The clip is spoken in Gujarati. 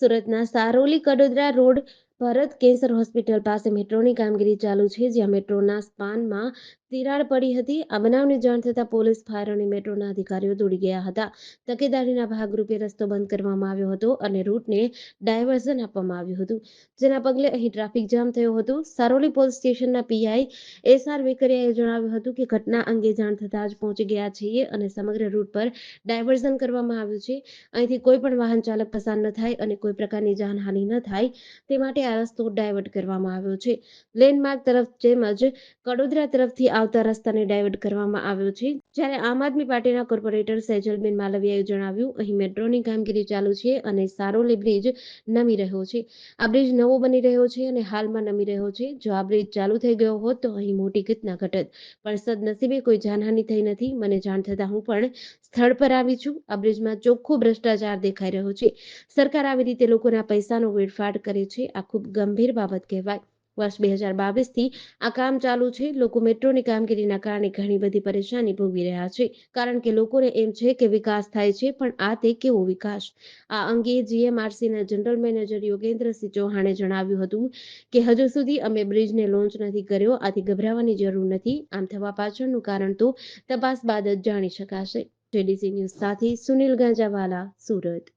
સુરતના Saroli Kadodara road, Bharat cancer hospital પાસે મેટ્રોની કામગીરી ચાલુ છે, જ્યાં મેટ્રોના સ્પાનમાં તિરાડ પડી હતી. આ બનાવની જાણ થતાં પોલીસ, ફાયર અને મેટ્રોના અધિકારીઓ દોડી ગયા હતા. તકેદારીના ભાગરૂપે રસ્તો બંધ કરવામાં આવ્યો હતો અને રૂટને ડાયવર્ઝન આપવામાં આવ્યું હતું. જેના પગલે અહીં ટ્રાફિક જામ થયો હતો. સારોલી પોલીસ સ્ટેશનના પીઆઈ એસ આર વેકરિયાએ જણાવ્યું હતું કે ઘટના અંગે જાણ થતાં જ પહોંચી ગયા છીએ અને સમગ્ર રૂટ પર ડાયવર્ઝન કરવામાં આવ્યું છે. અહીંથી કોઈ પણ વાહન ચાલક પસાર ન થાય અને કોઈ પ્રકારની જાનહાનિ ન થાય તે માટે આ રસ્તો ડાયવર્ટ કરવામાં આવ્યો છે. લેન્ડમાર્ક તરફ તેમજ કડોદરા તરફથી આવતા રસ્તાને ડાયવર્ટ કરવામાં આવ્યો છે. જ્યારે આમ આદમી પાર્ટીના કોર્પોરેટર સેજલબેન માલવિયાએ જણાવ્યું, અહીં મેટ્રોની કામગીરી ચાલુ છે અને સારોલી બ્રિજ નમી રહ્યો છે. આ બ્રિજ નવો બની રહ્યો છે અને હાલમાં નમી રહ્યો છે. જો આ બ્રિજ ચાલુ થઈ ગયો હોત તો અહીં મોટી ઘટના ઘટત. પણ સદનસીબે કોઈ જાનહાનિ થઈ નથી. મને જાણ થતાં હું પણ સ્થળ પર આવી છું. આ બ્રિજમાં ચોખ્ખો ભ્રષ્ટાચાર દેખાઈ રહ્યો છે. સરકાર આવી રીતે લોકોના પૈસાનો વેડફાટ કરે છે. આ ખૂબ ગંભીર બાબત કહેવાય. વર્ષ બે હજાર બાવીસથી આ કામ ચાલુ છે. લોકો મેટ્રોની કામગીરીના કારણે ઘણી બધી પરેશાની ભોગવી રહ્યા છે. કારણ કે લોકોને એમ છે કે વિકાસ થાય છે, પણ આ તે કેવો વિકાસ? આ અંગે જીએમઆરસીના જનરલ મેનેજર યોગેન્દ્રસિંહ ચૌહાણે જણાવ્યું હતું કે, હજુ સુધી અમે બ્રિજને લોન્ચ નથી કર્યો. આથી ગભરાવાની જરૂર નથી. આમ થવા પાછળનું કારણ તો તપાસ બાદ જ જાણી શકાશે. જેડીસી ન્યૂઝ સાથે સુનિલ ગાંજાવાલા, સુરત.